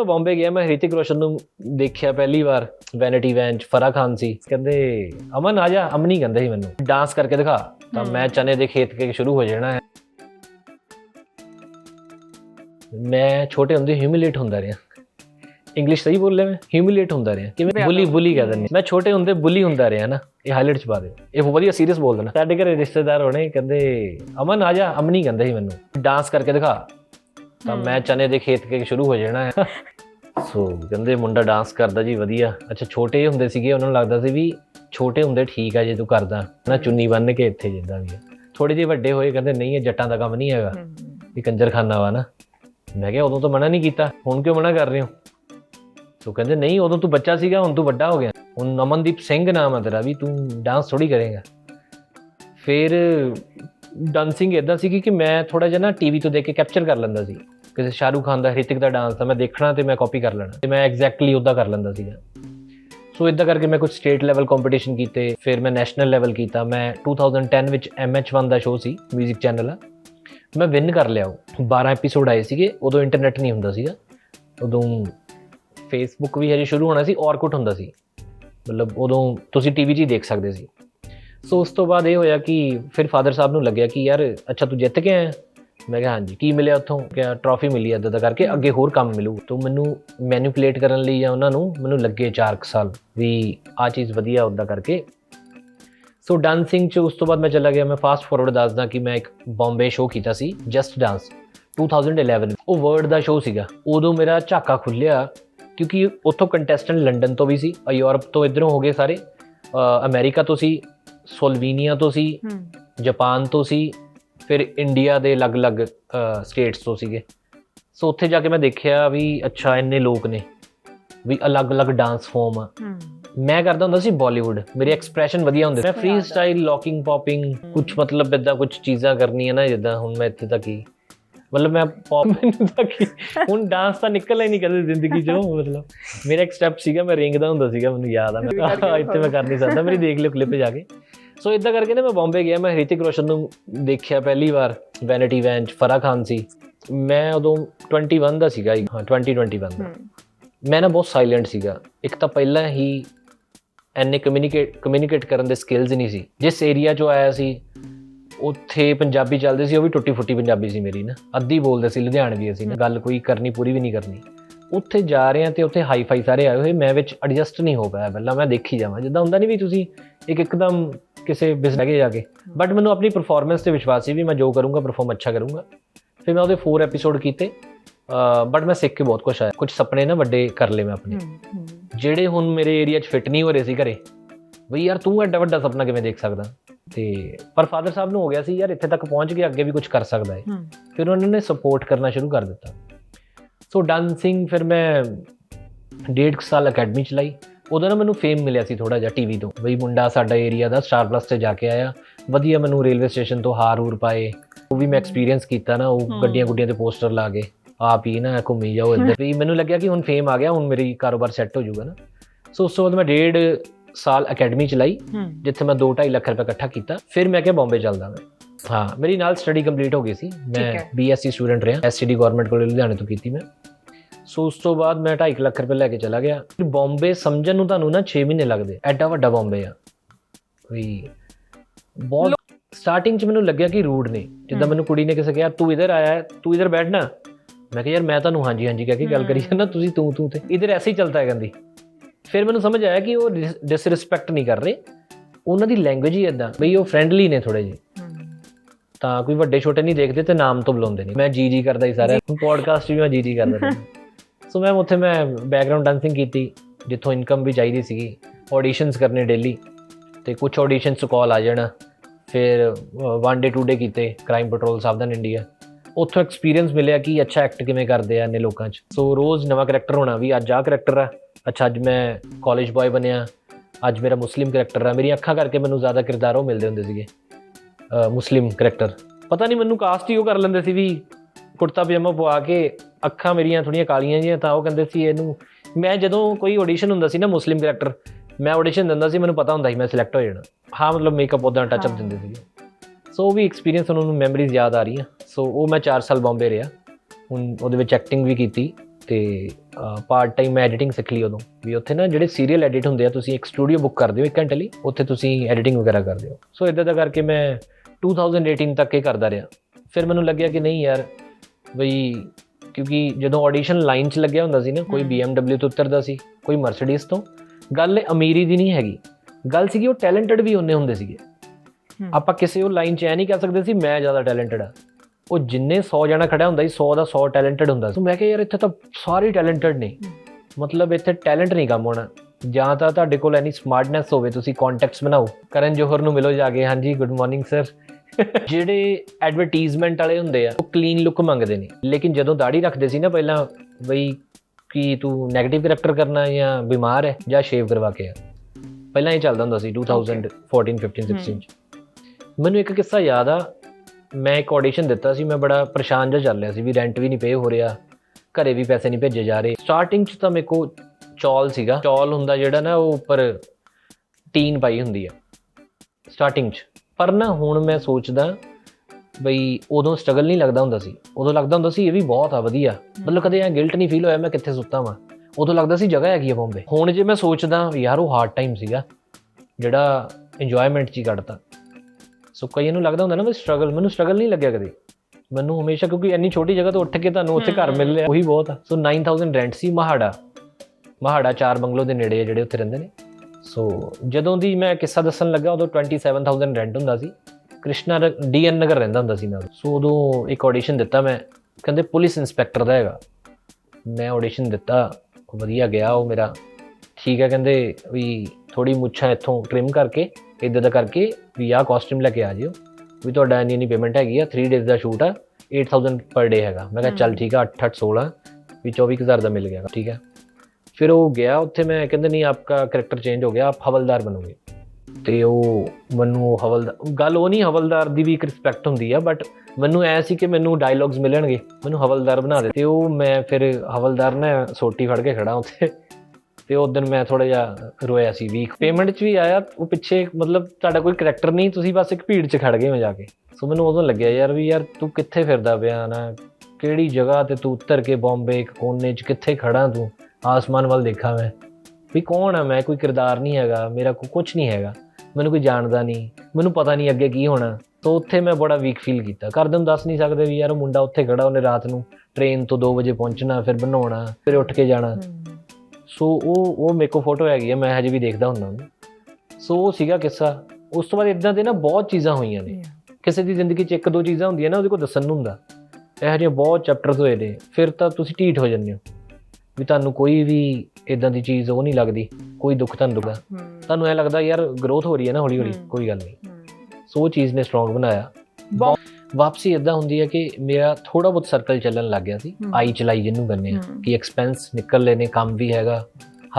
ਮੈਂ ਬੰਬੇ ਗਿਆ ਮੈਂ ਹ੍ਰਿਤਿਕ ਰੋਸ਼ਨ ਨੂੰ ਦੇਖਿਆ ਪਹਿਲੀ ਵਾਰ ਵੈਨਿਟੀ ਵੈਨ ਚ ਫਰਾ ਖਾਨ ਸੀ। ਕਹਿੰਦੇ ਅਮਨ ਆ ਜਾ ਅਮਨੀ ਕਹਿੰਦੇ ਸੀ ਮੈਨੂੰ। ਡਾਂਸ ਕਰਕੇ ਦਿਖਾ। ਤਾਂ। ਮੈਂ ਚਨੇ ਦੇ ਖੇਤ ਕੇ ਸ਼ੁਰੂ ਹੋ ਜਾਣਾ ਹੈ। ਮੈਂ ਛੋਟੇ ਹੁੰਦੇ ਹਿਊਮਿਲੇਟ ਹੁੰਦਾ ਰਿਹਾ। ਇੰਗਲਿਸ਼ ਸਹੀ ਬੋਲ ਰਿਹਾ ਮੈਂ? ਹਿਊਮਿਲੇਟ ਹੁੰਦਾ ਰਿਹਾ। ਕਿਵੇਂ? ਬੁਲੀ। ਬੁਲੀ ਕਹਿ ਦਿੰਦੇ। ਮੈਂ ਛੋਟੇ ਹੁੰਦੇ ਬੁਲੀ ਹੁੰਦਾ ਰਿਹਾ ਨਾ। ਇਹ ਹਾਈਲਾਈਟ ਚ ਪਾ ਦਿਓ। ਇਹ ਵਧੀਆ ਸੀਰੀਅਸ ਬੋਲ ਦੇਣਾ ਸਾਡੇ ਘਰੇ ਰਿਸ਼ਤੇਦਾਰ ਹੋਣੇ ਕਹਿੰਦੇ ਅਮਨ ਆ ਜਾ ਅਮਨੀ ਕਹਿੰਦੇ ਸੀ ਮੈਨੂੰ। ਡਾਂਸ ਕਰਕੇ ਦਿਖਾ। ਤਾਂ। ਮੈਂ ਚਨੇ ਦੇ ਖੇਤ ਕੇ ਸ਼ੁਰੂ ਹੋ ਜਾਣਾ ਹੈ। ਸੋ ਕਹਿੰਦੇ ਮੁੰਡਾ ਡਾਂਸ ਕਰਦਾ ਜੀ ਵਧੀਆ। ਅੱਛਾ ਛੋਟੇ ਹੁੰਦੇ ਸੀਗੇ ਉਹਨਾਂ ਨੂੰ ਲੱਗਦਾ ਸੀ ਵੀ ਛੋਟੇ ਹੁੰਦੇ ਠੀਕ ਆ ਜੇ ਤੂੰ ਕਰਦਾ। ਨਾ ਚੁੰਨੀ ਬੰਨ ਕੇ ਇੱਥੇ ਜਿੱਦਾਂ ਵੀ ਥੋੜੇ ਜਿਹੇ ਵੱਡੇ ਹੋਏ ਕਹਿੰਦੇ ਨਹੀਂ ਇਹ ਜੱਟਾਂ ਦਾ ਕੰਮ ਨਹੀਂ ਹੈਗਾ। ਵੀ ਕੰਜਰਖਾਨਾ ਵਾ ਨਾ। ਮੈਂ ਕਿਹਾ ਉਦੋਂ ਤਾਂ ਮਨਾ ਨਹੀਂ ਕੀਤਾ। ਹੁਣ ਕਿਉਂ ਮਨਾ ਕਰ ਰਹੇ ਹੋ? ਸੋ ਕਹਿੰਦੇ ਨਹੀਂ ਉਦੋਂ ਤੂੰ ਬੱਚਾ ਸੀਗਾ ਹੁਣ ਤੂੰ ਵੱਡਾ ਹੋ ਗਿਆ। ਹੁਣ ਅਮਨਦੀਪ ਸਿੰਘ ਨਾਮ ਹੈ ਤੇਰਾ ਵੀ ਤੂੰ ਡਾਂਸ ਥੋੜੀ ਕਰੇਗਾ। ਫਿਰ ਡਾਂਸਿੰਗ ਇਦਾਂ ਸੀ ਕਿ ਮੈਂ ਥੋੜਾ ਜਿਹਾ ਨਾ ਟੀਵੀ ਤੋਂ ਦੇਖ ਕੇ ਕੈਪਚਰ ਕਰ ਲੈਂਦਾ ਸੀ। ਕਿਸੇ ਸ਼ਾਹਰੂਖ ਖਾਨ ਦਾ, ਹ੍ਰਿਤਿਕ ਦਾ ਡਾਂਸ ਤਾਂ ਮੈਂ ਦੇਖਣਾ ਤੇ ਮੈਂ ਕਾਪੀ ਕਰ ਲੈਣਾ। ਤੇ ਮੈਂ ਐਗਜ਼ੈਕਟਲੀ ਉਦਾਂ ਕਰ ਲੈਂਦਾ ਸੀਗਾ। ਸੋ ਇਦਾਂ ਕਰਕੇ ਮੈਂ ਕੁਝ ਸਟੇਟ ਲੈਵਲ ਕੰਪੀਟੀਸ਼ਨ ਕੀਤੇ, ਫਿਰ ਮੈਂ ਨੈਸ਼ਨਲ ਲੈਵਲ ਕੀਤਾ। ਮੈਂ 2010 ਵਿੱਚ MH1 ਦਾ ਸ਼ੋਅ ਸੀ 뮤직 ਚੈਨਲ ਆ। ਮੈਂ ਵਿਨ ਕਰ ਲਿਆ ਉਹ। 12 ਐਪੀਸੋਡ ਆਏ ਸੀਗੇ, ਉਦੋਂ ਇੰਟਰਨੈਟ ਨਹੀਂ ਹੁੰਦਾ ਸੀਗਾ। ਉਦੋਂ ਫੇਸਬੁੱਕ ਵੀ ਹਜੇ ਸ਼ੁਰੂ ਹੋਣਾ ਸੀ ਔਰਕੁਟ ਹੁੰਦਾ ਸੀ। ਮਤਲਬ ਉਦੋਂ ਤੁਸੀਂ ਟੀਵੀ 'ਚ ਹੀ ਦੇਖ ਸਕਦੇ ਸੀ। ਸੋ ਉਸ ਤੋਂ ਬਾਅਦ ਇਹ ਹੋਇਆ ਕਿ ਫਿਰ ਫਾਦਰ ਸਾਹਿਬ ਨੂੰ ਲੱਗਿਆ ਕਿ ਯਾਰ, ਅੱਛਾ ਤੂੰ ਜਿੱਤ ਕੇ ਆਇਆ। ਮੈਂ ਕਿਹਾ ਹਾਂਜੀ ਕੀ ਮਿਲਿਆ ਉੱਥੋਂ? ਕਿਹਾ ਟਰਾਫੀ ਮਿਲੀ ਏਦਾਂ ਦਾ ਕਰਕੇ ਅੱਗੇ ਹੋਰ ਕੰਮ ਮਿਲੂ। ਤੂੰ ਮੈਨੂੰ ਮੈਨੀਪੂਲੇਟ ਕਰਨ ਲਈ ਜਾਂ ਉਹਨਾਂ ਨੂੰ ਮੈਨੂੰ ਲੱਗੇ 4 ਸਾਲ ਵੀ ਆ ਚੀਜ਼ ਵਧੀਆ ਉੱਦਾਂ ਕਰਕੇ। ਸੋ ਡਾਂਸਿੰਗ ਚ ਉਸ ਤੋਂ ਬਾਅਦ ਮੈਂ ਚਲਾ ਗਿਆ। ਮੈਂ ਫਾਸਟ ਫਾਰਵਰਡ ਦੱਸਦਾ ਕਿ ਮੈਂ ਇੱਕ ਬੰਬੇ ਸ਼ੋਅ ਕੀਤਾ ਸੀ ਜਸਟ ਡਾਂਸ 2011 ਉਹ ਵਰਡ ਦਾ ਸ਼ੋਅ ਸੀਗਾ। ਉਦੋਂ ਮੇਰਾ ਝਾਕਾ ਖੁੱਲਿਆ ਕਿਉਂਕਿ ਉੱਥੋਂ ਕੰਟੈਸਟੈਂਟ ਲੰਡਨ ਤੋਂ ਵੀ ਸੀ ਯੂਰਪ ਤੋਂ ਇਧਰੋਂ ਹੋ ਗਏ ਸਾਰੇ। ਅਮਰੀਕਾ ਤੋਂ ਸੀ ਸੋਲਵੀਨੀਆ ਤੋਂ ਸੀ ਜਾਪਾਨ ਤੋਂ ਸੀ ਫਿਰ ਇੰਡੀਆ ਦੇ ਅਲੱਗ-ਅਲੱਗ ਸਟੇਟਸ ਤੋਂ ਸੀਗੇ। ਸੋ ਉੱਥੇ ਜਾ ਕੇ ਮੈਂ ਦੇਖਿਆ ਵੀ ਅੱਛਾ ਇੰਨੇ ਲੋਕ ਨੇ ਵੀ ਅਲੱਗ-ਅਲੱਗ ਡਾਂਸ ਫਾਰਮ ਆ। ਮੈਂ ਕਰਦਾ ਹੁੰਦਾ ਸੀ ਬਾਲੀਵੁੱਡ ਮੇਰੇ ਐਕਸਪ੍ਰੈਸ਼ਨ ਵਧੀਆ ਹੁੰਦੇ ਸੀ। ਮੈਂ ਫ੍ਰੀ ਸਟਾਈਲ ਲੌਕਿੰਗ ਪੌਪਿੰਗ ਕੁਝ ਮਤਲਬ ਇਦਾਂ ਕੁਝ ਚੀਜ਼ਾਂ ਕਰਨੀਆਂ ਨਾ ਜਿੱਦਾਂ ਹੁਣ ਮੈਂ ਇੱਥੇ ਤੱਕ ਹੀ ਮਤਲਬ ਮੈਂ ਪੌਪ ਮੈਨੂੰ ਤਾਂ ਕੀ ਹੁਣ ਡਾਂਸ ਤਾਂ ਨਿਕਲਣਾ ਹੀ ਨਹੀਂ ਕਦੇ ਜ਼ਿੰਦਗੀ ਚੋਂ ਮਤਲਬ। ਮੇਰਾ ਇੱਕ ਸਟੈਪ ਸੀਗਾ ਮੈਂ ਰਿੰਗਦਾ ਹੁੰਦਾ ਸੀਗਾ ਮੈਨੂੰ ਯਾਦ ਆ ਮੈਂ ਇੱਥੇ ਮੈਂ ਕਰ ਨਹੀਂ ਸਕਦਾ ਮੇਰੀ ਦੇਖ ਲਿਓ ਕਲਿੱਪ ਜਾ ਕੇ। ਸੋ ਇਦਾਂ ਕਰਕੇ ਨਾ ਮੈਂ ਬੰਬੇ ਗਿਆ ਮੈਂ ਹ੍ਰਿਤਿਕ ਰੋਸ਼ਨ ਨੂੰ ਦੇਖਿਆ ਪਹਿਲੀ ਵਾਰ ਵੈਨਿਟੀ ਵੈਨ ਚ ਫਰਾ ਖਾਨ ਸੀ। ਮੈਂ ਉਦੋਂ 21 ਦਾ ਸੀਗਾ ਹਾਂ 2021 ਦਾ। ਮੈਂ ਨਾ ਬਹੁਤ ਸਾਇਲੈਂਟ ਸੀਗਾ। ਇੱਕ ਤਾਂ ਪਹਿਲਾਂ ਹੀ ਐਨੇ ਕਮਿਊਨੀਕੇਟ ਕਮਿਊਨੀਕੇਟ ਕਰਨ ਦੇ ਸਕਿੱਲਸ ਨਹੀਂ ਸੀ। ਜਿਸ ਏਰੀਆ 'ਚੋਂ ਆਇਆ ਸੀ ਉੱਥੇ ਪੰਜਾਬੀ ਚੱਲਦੀ ਸੀ ਉਹ ਵੀ ਟੁੱਟੀ ਫੁੱਟੀ ਪੰਜਾਬੀ ਸੀ ਮੇਰੀ ਨਾ। ਅੱਧੀ ਬੋਲਦੇ ਸੀ ਲੁਧਿਆਣਵੀ ਅਸੀਂ ਨਾ। ਗੱਲ ਕੋਈ ਕਰਨੀ ਪੂਰੀ ਵੀ ਨਹੀਂ ਕਰਨੀ। ਉੱਥੇ ਜਾ ਰਹੇ ਆ ਤੇ ਉੱਥੇ ਹਾਈ ਫਾਈ ਸਾਰੇ ਆਏ ਹੋਏ। ਮੈਂ ਵਿੱਚ ਐਡਜਸਟ ਨਹੀਂ ਹੋ ਪਾਇਆ। ਪਹਿਲਾਂ ਮੈਂ ਦੇਖੀ ਜਾਵਾਂ। ਜਿੱਦਾਂ ਹੁੰਦਾ ਨਹੀਂ ਵੀ ਤੁਸੀਂ ਇੱਕ ਇੱਕਦਮ ਕਿਸੇ ਬਿਜ਼ਨਸ ਅਗੇ ਜਾ ਕੇ। ਬਟ ਮੈਨੂੰ ਆਪਣੀ ਪਰਫਾਰਮੈਂਸ ਤੇ ਵਿਸ਼ਵਾਸ ਸੀ ਵੀ ਮੈਂ ਜੋ ਕਰੂੰਗਾ ਪਰਫਾਰਮ ਅੱਛਾ ਕਰੂੰਗਾ। ਫਿਰ ਮੈਂ ਉਹਦੇ 4 ਐਪੀਸੋਡ ਕੀਤੇ। ਬਟ ਮੈਂ ਸਿੱਖ ਕੇ ਬਹੁਤ ਕੁਝ ਆਇਆ। ਕੁਝ ਸੁਪਨੇ ਨਾ ਵੱਡੇ ਕਰ ਲਏ ਮੈਂ ਆਪਣੇ। ਜਿਹੜੇ ਹੁਣ ਮੇਰੇ ਏਰੀਆ 'ਚ ਫਿੱਟ ਨਹੀਂ ਹੋ ਰਹੇ ਸੀ ਘਰੇ ਬਈ ਯਾਰ ਤੂੰ ਐਡਾ ਵੱਡਾ ਸੁਪਨਾ ਕਿਵੇਂ ਦੇਖ ਸਕਦਾ? ਤੇ ਪਰ ਫਾਦਰ ਸਾਹਿਬ ਨੂੰ ਹੋ ਗਿਆ ਸੀ ਯਾਰ ਇੱਥੇ ਤੱਕ ਪਹੁੰਚ ਗਿਆ ਅੱਗੇ ਵੀ ਕੁਝ ਕਰ ਸਕਦਾ ਹੈ। ਫਿਰ ਉਹਨਾਂ ਨੇ ਸਪੋਰਟ ਕਰਨਾ ਸ਼ੁਰੂ ਕਰ ਦਿੱਤਾ। ਸੋ ਡਾਂਸਿੰਗ ਫਿਰ ਮੈਂ ਡੇਢ ਕੁ ਸਾਲ ਅਕੈਡਮੀ ਚਲਾਈ ਉਦੋਂ ਨਾ ਮੈਨੂੰ ਫੇਮ ਮਿਲਿਆ ਸੀ ਥੋੜਾ ਜਿਹਾ ਟੀਵੀ ਤੋਂ। ਬਈ ਮੁੰਡਾ ਸਾਡਾ ਏਰੀਆ ਦਾ ਸਟਾਰ ਪਲੱਸ ਤੇ ਜਾ ਕੇ ਆਇਆ। ਵਧੀਆ ਮੈਨੂੰ ਰੇਲਵੇ ਸਟੇਸ਼ਨ ਤੋਂ ਹਾਰ ਹੂਰ ਪਾਏ। ਉਹ ਵੀ ਮੈਂ ਐਕਸਪੀਰੀਅੰਸ ਕੀਤਾ ਨਾ ਉਹ। ਗੱਡੀਆਂ ਗੁੱਡੀਆਂ ਤੇ ਪੋਸਟਰ ਲਾ ਕੇ। ਆਪ ਹੀ ਨਾ ਘੁੰਮੀ ਜਾਓ ਇੱਧਰ। ਵੀ ਮੈਨੂੰ ਲੱਗਿਆ ਕਿ ਹੁਣ ਫੇਮ ਆ ਗਿਆ ਹੁਣ ਮੇਰੀ ਕਾਰੋਬਾਰ ਸੈੱਟ ਹੋ ਜਾਊਗਾ ਨਾ। ਸੋ ਉਸ ਤੋਂ ਬਾਅਦ ਮੈਂ ਡੇਢ ਸਾਲ ਅਕੈਡਮੀ ਚਲਾਈ ਜਿੱਥੇ ਮੈਂ 2.5 ਲੱਖ ਰੁਪਏ ਇਕੱਠਾ ਕੀਤਾ। ਫਿਰ ਮੈਂ ਕਿਹਾ ਬੰਬੇ ਚੱਲਦਾ ਮੈਂ। ਹਾਂ ਮੇਰੀ ਨਾਲ ਸਟੱਡੀ ਕੰਪਲੀਟ ਹੋ ਗਈ ਸੀ। ਮੈਂ। ਬੀਐਸਸੀ ਸਟੂਡੈਂਟ ਰਿਹਾ। ਐਸਟੀਡੀ ਗਵਰਨਮੈਂਟ ਕੋਲ ਲੁਧਿਆਣੇ ਤੋਂ ਕੀਤੀ ਮੈਂ। ਸੋ ਉਸ ਤੋਂ ਬਾਅਦ ਮੈਂ 2.5 ਲੱਖ ਰੁਪਏ ਲੈ ਕੇ ਚਲਾ ਗਿਆ। ਫਿਰ ਬੰਬੇ ਸਮਝਣ ਨੂੰ ਤੁਹਾਨੂੰ ਨਾ 6 ਮਹੀਨੇ ਲੱਗਦੇ। ਐਡਾ ਵੱਡਾ ਬੰਬੇ ਆ। ਵੀ ਬਹੁਤ ਸਟਾਰਟਿੰਗ 'ਚ ਮੈਨੂੰ ਲੱਗਿਆ ਕਿ ਰੂਡ ਨੇ। ਜਿੱਦਾਂ। ਮੈਨੂੰ ਕੁੜੀ ਨੇ ਕਿਸੇ ਕਿਹਾ ਤੂੰ ਇਧਰ ਆਇਆ ਤੂੰ ਇਧਰ ਬੈਠਣਾ ਮੈਂ ਕਿਹਾ ਯਾਰ ਮੈਂ ਤੁਹਾਨੂੰ ਹਾਂਜੀ ਹਾਂਜੀ ਕਹਿ ਕੇ ਗੱਲ ਕਰੀ। ਨਾ ਤੁਸੀਂ ਤੂੰ ਤੂੰ ਤੇ। ਇਧਰ ਐਸੇ ਹੀ ਚੱਲਦਾ ਹੈ ਕਹਿੰਦੀ। ਫਿਰ ਮੈਨੂੰ ਸਮਝ ਆਇਆ ਕਿ ਉਹ ਡਿਸਰਿਸਪੈਕਟ ਨਹੀਂ ਕਰ ਰਹੇ। ਉਹਨਾਂ ਦੀ ਲੈਂਗੁਏਜ ਹੀ ਇਦਾਂ ਬਈ ਉਹ ਫ੍ਰੈਂਡਲੀ ਨੇ ਥੋੜੇ ਜਿਹੇ। ਤਾਂ ਕੋਈ ਵੱਡੇ ਛੋਟੇ ਨਹੀਂ ਦੇਖਦੇ ਤੇ ਨਾਮ ਤੋਂ ਬੁਲਾਉਂਦੇ ਨੇ ਮੈਂ ਜੀ ਜੀ ਕਰਦਾ ਹੀ ਸਾਰਾ ਪੋਡਕਾਸਟ ਵੀ ਮੈਂ ਜੀ ਜੀ ਕਰਦਾ। ਸੋ ਮੈਂ ਉੱਥੇ ਮੈਂ ਬੈਕਗ੍ਰਾਉਂਡ ਡਾਂਸਿੰਗ ਕੀਤੀ, ਜਿੱਥੋਂ ਇਨਕਮ ਵੀ ਚਾਹੀਦੀ ਸੀਗੀ ਆਡੀਸ਼ਨਸ ਕਰਨੇ ਡੇਲੀ ਤੇ ਕੁਝ ਆਡੀਸ਼ਨਸ ਤੋਂ ਕਾਲ ਆ ਜਾਣਾ, ਫਿਰ ਵਨ ਡੇ ਟੂ ਡੇ ਕੀਤੇ ਕ੍ਰਾਈਮ ਪੈਟਰੋਲ ਸਾਵਧਾਨ ਇੰਡੀਆ। ਉੱਥੋਂ ਐਕਸਪੀਰੀਅੰਸ ਮਿਲਿਆ ਕਿ ਅੱਛਾ ਐਕਟ ਕਿਵੇਂ ਕਰਦੇ ਆ ਇੰਨੇ ਲੋਕਾਂ 'ਚ। ਸੋ ਰੋਜ਼ ਨਵਾਂ ਕਰੈਕਟਰ ਹੋਣਾ ਵੀ ਅੱਜ ਆਹ ਕਰੈਕਟਰ ਆ। ਅੱਛਾ, ਅੱਜ ਮੈਂ ਕਾਲਜ ਬॉय ਬਣਿਆ, ਅੱਜ ਮੇਰਾ ਮੁਸਲਿਮ ਕਰੈਕਟਰ ਆ। ਮੇਰੀ ਅੱਖਾਂ ਕਰਕੇ ਮੈਨੂੰ ਜ਼ਿਆਦਾ ਕਿਰਦਾਰ ਉਹ ਮਿਲਦੇ ਹੁੰਦੇ ਸੀਗੇ ਮੁਸਲਿਮ ਕਰੈਕਟਰ ਪਤਾ ਨਹੀਂ ਮੈਨੂੰ ਕਾਸਟ ਹੀ ਉਹ ਕਰ ਲੈਂਦੇ ਸੀ ਵੀ ਕੁੜਤਾ ਪਜਾਮਾ ਪਵਾ ਕੇ ਅੱਖਾਂ ਮੇਰੀਆਂ ਥੋੜੀਆਂ ਕਾਲੀਆਂ ਜਿਹੀਆਂ ਤਾਂ ਉਹ ਕਹਿੰਦੇ ਸੀ ਇਹਨੂੰ ਮੈਂ ਜਦੋਂ ਕੋਈ ਆਡੀਸ਼ਨ ਹੁੰਦਾ ਸੀ ਨਾ ਮੁਸਲਿਮ ਕਰੈਕਟਰ ਮੈਂ ਆਡੀਸ਼ਨ ਦਿੰਦਾ ਸੀ ਮੈਨੂੰ ਪਤਾ ਹੁੰਦਾ ਸੀ ਮੈਂ ਸਿਲੈਕਟ ਹੋ ਜਾਣਾ। ਹਾਂ ਮਤਲਬ ਮੇਕਅਪ ਉਦਾਂ ਟੱਚ ਅਪ। ਦਿੰਦੇ ਸੀਗੇ। ਸੋ ਉਹ ਵੀ ਐਕਸਪੀਰੀਅੰਸ ਉਹਨਾਂ ਨੂੰ ਮੈਮਰੀਜ਼ ਯਾਦ ਆ ਰਹੀਆਂ। ਸੋ ਉਹ ਮੈਂ 4 ਸਾਲ ਬੰਬੇ ਰਿਹਾ। ਹੁਣ ਉਹਦੇ ਵਿੱਚ ਐਕਟਿੰਗ ਵੀ ਕੀਤੀ ਤੇ ਪਾਰਟ ਟਾਈਮ ਮੈਂ ਐਡੀਟਿੰਗ ਸਿੱਖ ਲਈ ਉਦੋਂ। ਵੀ ਉੱਥੇ ਨਾ ਜਿਹੜੇ ਸੀਰੀਅਲ ਐਡਿਟ ਹੁੰਦੇ ਆ ਤੁਸੀਂ ਇੱਕ ਸਟੂਡੀਓ ਬੁੱਕ ਕਰਦੇ ਹੋ ਇੱਕ ਘੰਟੇ ਲਈ ਉੱਥੇ ਤੁਸੀਂ ਐਡੀਟਿੰਗ ਵਗੈਰਾ ਕਰਦੇ ਹੋ। ਸੋ ਇਦਾਂ ਦਾ ਕਰਕੇ ਮੈਂ 2018 ਤੱਕ ਇਹ ਕਰਦਾ ਰਿਹਾ। ਫਿਰ ਮੈਨੂੰ ਲੱਗਿਆ ਕਿ ਨਹੀਂ ਯਾਰ ਬਈ ਕਿਉਂਕਿ ਜਦੋਂ ਆਡੀਸ਼ਨ ਲਾਈਨ 'ਚ ਲੱਗਿਆ ਹੁੰਦਾ ਸੀ ਨਾ ਕੋਈ। BMW ਤੋਂ ਉਤਰਦਾ ਸੀ ਕੋਈ ਮਰਸੀਡੀਜ਼ ਤੋਂ ਗੱਲ ਅਮੀਰੀ ਦੀ ਨਹੀਂ ਹੈਗੀ। ਗੱਲ ਸੀਗੀ ਉਹ ਟੈਲੈਂਟਡ ਵੀ ਉਹਨੇ ਹੁੰਦੇ ਸੀਗੇ। ਆਪਾਂ ਕਿਸੇ ਉਹ ਲਾਈਨ 'ਚ ਐ ਨਹੀਂ ਕਹਿ ਸਕਦੇ ਸੀ ਮੈਂ ਜ਼ਿਆਦਾ ਟੈਲੈਂਟਡ ਆ। ਉਹ ਜਿੰਨੇ 100 ਜਣਾ ਖੜਾ ਹੁੰਦਾ ਸੀ 100 ਦਾ 100 ਟੈਲੈਂਟਡ ਹੁੰਦਾ ਸੀ। ਮੈਂ ਕਿਹਾ ਯਾਰ ਇੱਥੇ ਤਾਂ ਸਾਰੇ ਟੈਲੈਂਟਡ ਨੇ। ਮਤਲਬ ਇੱਥੇ ਟੈਲੈਂਟ ਨਹੀਂ ਕੰਮ ਹੋਣਾ। ਜਾਂ ਤਾਂ ਤੁਹਾਡੇ ਕੋਲ ਐਨੀ ਸਮਾਰਟਨੈਸ ਹੋਵੇ ਤੁਸੀਂ ਕੰਟੈਕਟਸ ਬਣਾਓ। ਕਰਨ ਜੋਹਰ ਨੂੰ ਮਿਲੋ ਜਾ ਕੇ ਹਾਂਜੀ ਗੁੱਡ ਮਾਰਨਿੰਗ ਸਰ ਜਿਹੜੇ ਐਡਵਰਟਾਈਜ਼ਮੈਂਟ ਵਾਲੇ ਹੁੰਦੇ ਆ ਉਹ ਕਲੀਨ ਲੁੱਕ ਮੰਗਦੇ ਨੇ। ਲੇਕਿਨ ਜਦੋਂ ਦਾੜੀ ਰੱਖਦੇ ਸੀ ਨਾ ਪਹਿਲਾਂ ਬਈ ਕੀ ਤੂੰ 네ਗੇਟਿਵ ਕਰੈਕਟਰ ਕਰਨਾ ਹੈ ਜਾਂ ਬਿਮਾਰ ਹੈ ਜਾਂ ਸ਼ੇਵ ਕਰਵਾ ਕੇ ਆ। ਪਹਿਲਾਂ ਇਹ ਚੱਲਦਾ ਹੁੰਦਾ ਸੀ 2014 15 16 ਚ। ਮੈਨੂੰ ਇੱਕ ਕਿੱਸਾ ਯਾਦ ਆ ਮੈਂ ਇੱਕ ਆਡੀਸ਼ਨ ਦਿੱਤਾ ਸੀ ਮੈਂ ਬੜਾ ਪਰੇਸ਼ਾਨ ਜਿਹਾ ਚੱਲ ਰਿਹਾ ਸੀ ਵੀ ਰੈਂਟ ਵੀ ਨਹੀਂ ਪੇ ਹੋ ਰਿਹਾ ਘਰੇ ਵੀ ਪੈਸੇ ਨਹੀਂ ਭੇਜੇ ਜਾ ਰਹੇ। ਸਟਾਰਟਿੰਗ ਚ ਤਾਂ ਮੇਰੇ ਕੋ ਚੌਲ ਸੀਗਾ। ਚੌਲ ਹੁੰਦਾ ਜਿਹੜਾ ਨਾ ਉਹ ਉੱਪਰ ਟੀਨ ਪਾਈ ਹੁੰਦੀ ਆ। ਸਟਾਰਟਿੰਗ ਚ। ਪਰ ਨਾ ਹੁਣ ਮੈਂ ਸੋਚਦਾ ਬਈ ਉਦੋਂ ਸਟਰਗਲ ਨਹੀਂ ਲੱਗਦਾ ਹੁੰਦਾ ਸੀ। ਉਦੋਂ ਲੱਗਦਾ ਹੁੰਦਾ ਸੀ ਇਹ ਵੀ ਬਹੁਤ ਆ ਵਧੀਆ। ਮਤਲਬ ਕਦੇ ਐ ਗਿਲਟ ਨਹੀਂ ਫੀਲ ਹੋਇਆ ਮੈਂ ਕਿੱਥੇ ਸੁੱਤਾ ਵਾਂ। ਉਦੋਂ ਲੱਗਦਾ ਸੀ ਜਗ੍ਹਾ ਹੈਗੀ ਆ ਬੰਬੇ। ਹੁਣ ਜੇ ਮੈਂ ਸੋਚਦਾ ਯਾਰ ਉਹ ਹਾਰਡ ਟਾਈਮ ਸੀਗਾ ਜਿਹੜਾ ਇੰਜੋਇਮੈਂਟ ਚ ਹੀ ਕੱਢਤਾ। ਸੋ ਕਈਆਂ ਨੂੰ ਲੱਗਦਾ ਹੁੰਦਾ ਨਾ ਵੀ ਸਟਰਗਲ ਮੈਨੂੰ ਸਟਰਗਲ ਨਹੀਂ ਲੱਗਿਆ ਕਦੇ। ਮੈਨੂੰ ਹਮੇਸ਼ਾ ਕਿਉਂਕਿ ਇੰਨੀ ਛੋਟੀ ਜਗ੍ਹਾ ਤੋਂ ਉੱਠ ਕੇ ਤੁਹਾਨੂੰ ਉੱਥੇ ਘਰ ਮਿਲ ਰਿਹਾ ਉਹੀ ਬਹੁਤ ਆ। ਸੋ 9000 ਰੈਂਟ ਸੀ ਮਹਾੜਾ। ਮਹਾੜਾ ਚਾਰ ਬੰਗਲੋ ਦੇ ਨੇੜੇ ਜਿਹੜੇ ਉੱਥੇ ਰਹਿੰਦੇ ਨੇ। ਸੋ ਜਦੋਂ ਦੀ ਮੈਂ ਕਿੱਸਾ ਦੱਸਣ ਲੱਗਾ ਉਦੋਂ 27000 ਰੈਂਟ ਹੁੰਦਾ ਸੀ। ਕ੍ਰਿਸ਼ਨਾ ਡੀਐਨ ਨਗਰ ਰਹਿੰਦਾ ਹੁੰਦਾ ਸੀ ਮੈਂ। ਸੋ ਉਦੋਂ ਇੱਕ ਆਡੀਸ਼ਨ ਦਿੱਤਾ ਮੈਂ। ਕਹਿੰਦੇ ਪੁਲਿਸ ਇੰਸਪੈਕਟਰ ਦਾ ਹੈਗਾ। ਮੈਂ ਆਡੀਸ਼ਨ ਦਿੱਤਾ। ਵਧੀਆ ਗਿਆ ਉਹ ਮੇਰਾ। ਠੀਕ ਹੈ ਕਹਿੰਦੇ ਵੀ ਥੋੜੀ ਮੁੱਛਾਂ ਇੱਥੋਂ ਟ੍ਰਿਮ ਕਰਕੇ ਇਦਾਂ ਦਾ ਕਰਕੇ ਵੀ ਆਹ ਕਾਸਟਿਊਮ ਲੈ ਕੇ ਆ ਜਿਓ। ਵੀ ਤੁਹਾਡਾ ਇੰਨੀ ਇੰਨੀ ਪੇਮੈਂਟ ਹੈਗੀ ਆ 3 ਡੇਜ਼ ਦਾ ਸ਼ੂਟ ਆ 8000 ਪਰ ਡੇ ਹੈਗਾ। ਮੈਂ ਕਿਹਾ ਚੱਲ। ਠੀਕ ਆ 8 8 16 ਵੀ 24000 ਦਾ ਮਿਲ ਗਿਆ। ਠੀਕ ਹੈ। ਫਿਰ ਉਹ ਗਿਆ ਉੱਥੇ ਮੈਂ ਕਹਿੰਦੇ ਨਹੀਂ ਆਪਕਾ ਕਰੈਕਟਰ ਚੇਂਜ ਹੋ ਗਿਆ ਆਪ ਹਵਲਦਾਰ ਬਣੋਗੇ ਤੇ ਉਹ ਮੈਨੂੰ ਉਹ ਹਵਲਦਾਰ ਗੱਲ ਉਹ ਨਹੀਂ ਹਵਲਦਾਰ ਦੀ ਵੀ ਇੱਕ ਰਿਸਪੈਕਟ ਹੁੰਦੀ ਆ ਬਟ ਮੈਨੂੰ ਐ ਸੀ ਕਿ ਮੈਨੂੰ ਡਾਇਲੌਗਸ ਮਿਲਣਗੇ ਮੈਨੂੰ ਹਵਲਦਾਰ ਬਣਾ ਦੇ ਤੇ ਉਹ ਮੈਂ ਫਿਰ ਹਵਲਦਾਰ ਨੇ ਸੋਟੀ ਫੜ ਕੇ ਖੜਾ ਉੱਥੇ ਤੇ ਉਸ ਦਿਨ ਮੈਂ ਥੋੜਾ ਜਿਹਾ ਰੋਇਆ ਸੀ ਵੀਕ ਪੇਮੈਂਟ 'ਚ ਵੀ ਆਇਆ ਉਹ ਪਿੱਛੇ ਮਤਲਬ ਤੁਹਾਡਾ ਕੋਈ ਕਰੈਕਟਰ ਨਹੀਂ ਤੁਸੀਂ ਬਸ ਇੱਕ ਭੀੜ 'ਚ ਖੜ ਗਏ ਹੋ ਜਾ ਕੇ ਸੋ ਮੈਨੂੰ ਉਦੋਂ ਲੱਗਿਆ ਯਾਰ ਵੀ ਯਾਰ ਤੂੰ ਕਿੱਥੇ ਫਿਰਦਾ ਪਿਆ ਨਾ ਕਿਹੜੀ ਜਗ੍ਹਾ ਤੇ ਤੂੰ ਉਤਰ ਕੇ ਬੰਬੇ ਇੱਕ ਕੋਨੇ 'ਚ ਕਿੱਥੇ ਖੜਾ ਤੂੰ ਆਸਮਾਨ ਵੱਲ ਦੇਖਾਂ ਮੈਂ। ਵੀ ਕੌਣ ਆ ਮੈਂ? ਕੋਈ ਕਿਰਦਾਰ ਨਹੀਂ ਹੈਗਾ। ਮੇਰਾ ਕੋਈ ਕੁਝ ਨਹੀਂ ਹੈਗਾ। ਮੈਨੂੰ ਕੋਈ ਜਾਣਦਾ ਨਹੀਂ। ਮੈਨੂੰ ਪਤਾ ਨਹੀਂ ਅੱਗੇ ਕੀ ਹੋਣਾ। ਸੋ ਉੱਥੇ ਮੈਂ ਬੜਾ ਵੀਕ ਫੀਲ ਕੀਤਾ। ਨੂੰ ਦੱਸ ਨਹੀਂ ਸਕਦੇ ਵੀ ਯਾਰ ਉਹ ਮੁੰਡਾ ਉੱਥੇ ਖੜਾ ਉਹਨੇ ਰਾਤ ਨੂੰ ਟ੍ਰੇਨ ਤੋਂ 2 ਵਜੇ ਪਹੁੰਚਣਾ ਫਿਰ ਬਣਾਉਣਾ ਫਿਰ ਉੱਠ ਕੇ ਜਾਣਾ। ਸੋ ਉਹ ਉਹ ਮੇਰੇ ਕੋਲ ਫੋਟੋ ਹੈਗੀ ਹੈ ਮੈਂ ਹਜੇ ਵੀ ਦੇਖਦਾ ਹੁੰਦਾ ਉਹਨੂੰ। ਸੋ ਉਹ ਸੀਗਾ ਕਿੱਸਾ। ਉਸ ਤੋਂ ਬਾਅਦ ਇਦਾਂ ਦੇ ਨਾ ਬਹੁਤ ਚੀਜ਼ਾਂ ਹੋਈਆਂ ਨੇ। ਕਿਸੇ ਦੀ ਜ਼ਿੰਦਗੀ 'ਚ ਇੱਕ ਦੋ ਚੀਜ਼ਾਂ ਹੁੰਦੀਆਂ ਨਾ ਉਹਦੇ ਕੋਲ ਦੱਸਣ ਨੂੰ ਹੁੰਦਾ। ਇਹੋ ਜਿਹੀਆਂ ਬਹੁਤ ਚੈਪਟਰਸ ਹੋਏ ਨੇ। ਫਿਰ ਤਾਂ ਤੁਸੀਂ ਢੀਠ ਹੋ ਜਾਂਦੇ ਹੋ। ਵੀ ਤੁਹਾਨੂੰ ਕੋਈ ਵੀ ਇਦਾਂ ਦੀ ਚੀਜ਼ ਉਹ ਨਹੀਂ ਲੱਗਦੀ ਕੋਈ ਦੁੱਖ ਤੁਹਾਨੂੰ ਦੁੱਗਾ ਤੁਹਾਨੂੰ ਐ ਲੱਗਦਾ ਯਾਰ ਗਰੋਥ ਹੋ ਰਹੀ ਹੈ ਨਾ ਹੌਲੀ ਹੌਲੀ ਕੋਈ ਗੱਲ ਨਹੀਂ। ਸੋ ਚੀਜ਼ ਨੇ ਸਟਰੋਂਗ ਬਣਾਇਆ। ਵਾਪਸੀ ਇਦਾਂ ਹੁੰਦੀ ਹੈ ਕਿ ਮੇਰਾ ਥੋੜਾ ਬਹੁਤ ਸਰਕਲ ਚੱਲਣ ਲੱਗ ਗਿਆ ਸੀ। ਆਈ ਚਲਾਈ ਜਿਹਨੂੰ ਬੰਨੇ ਕਿ ਐਕਸਪੈਂਸ ਨਿਕਲ ਲੈਨੇ ਕੰਮ ਵੀ ਹੈਗਾ।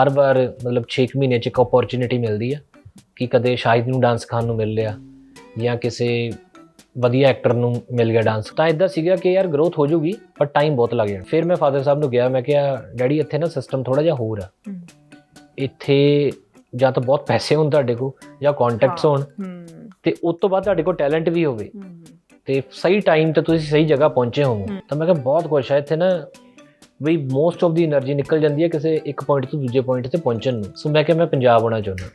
ਹਰ ਵਾਰ ਮਤਲਬ 6 ਮਹੀਨੇ ਚ ਇੱਕ ਓਪਰਚ्युनिटी ਮਿਲਦੀ ਹੈ ਕਿ ਕਦੇ ਸ਼ਾਇਦ ਨੂੰ ਡਾਂਸ ਖਾਣ ਨੂੰ ਮਿਲ ਲਿਆ ਜਾਂ ਕਿਸੇ ਵਧੀਆ ਐਕਟਰ ਨੂੰ ਮਿਲ ਗਿਆ ਡਾਂਸ ਤਾਂ ਇਦਾਂ ਸੀਗਾ ਕਿ ਯਾਰ ਗਰੋਥ ਹੋ ਜੂਗੀ ਪਰ ਟਾਈਮ ਬਹੁਤ ਲੱਗ ਜਾਣਾ। ਫਿਰ ਮੈਂ ਫਾਦਰ ਸਾਹਿਬ ਨੂੰ ਗਿਆ ਮੈਂ ਕਿਹਾ ਡੈਡੀ ਇੱਥੇ ਨਾ ਸਿਸਟਮ ਥੋੜਾ ਜਿਹਾ ਹੋਰ ਆ। ਇੱਥੇ ਜਾਂ ਤਾਂ ਬਹੁਤ ਪੈਸੇ ਹੋਣ ਤੁਹਾਡੇ ਕੋਲ ਜਾਂ ਕੰਟੈਕਟਸ ਹੋਣ। ਤੇ ਉਸ ਤੋਂ ਬਾਅਦ ਤੁਹਾਡੇ ਕੋਲ ਟੈਲੈਂਟ ਵੀ ਹੋਵੇ। ਤੇ ਸਹੀ ਟਾਈਮ ਤੇ ਤੁਸੀਂ ਸਹੀ ਜਗ੍ਹਾ ਪਹੁੰਚੇ ਹੋ। ਤਾਂ ਮੈਂ ਕਿਹਾ ਬਹੁਤ ਖੁਸ਼ ਆ। ਇੱਥੇ ਨਾ ਵੀ ਮੋਸਟ ਆਫ ਦੀ એનર્ਜੀ ਨਿਕਲ ਜਾਂਦੀ ਹੈ ਕਿਸੇ ਇੱਕ ਪੁਆਇੰਟ ਤੋਂ ਦੂਜੇ ਪੁਆਇੰਟ ਤੇ ਪਹੁੰਚਣ ਨੂੰ। ਸੋ ਮੈਂ ਕਿਹਾ ਮੈਂ ਪੰਜਾਬ ਆਉਣਾ ਚਾਹੁੰਦਾ।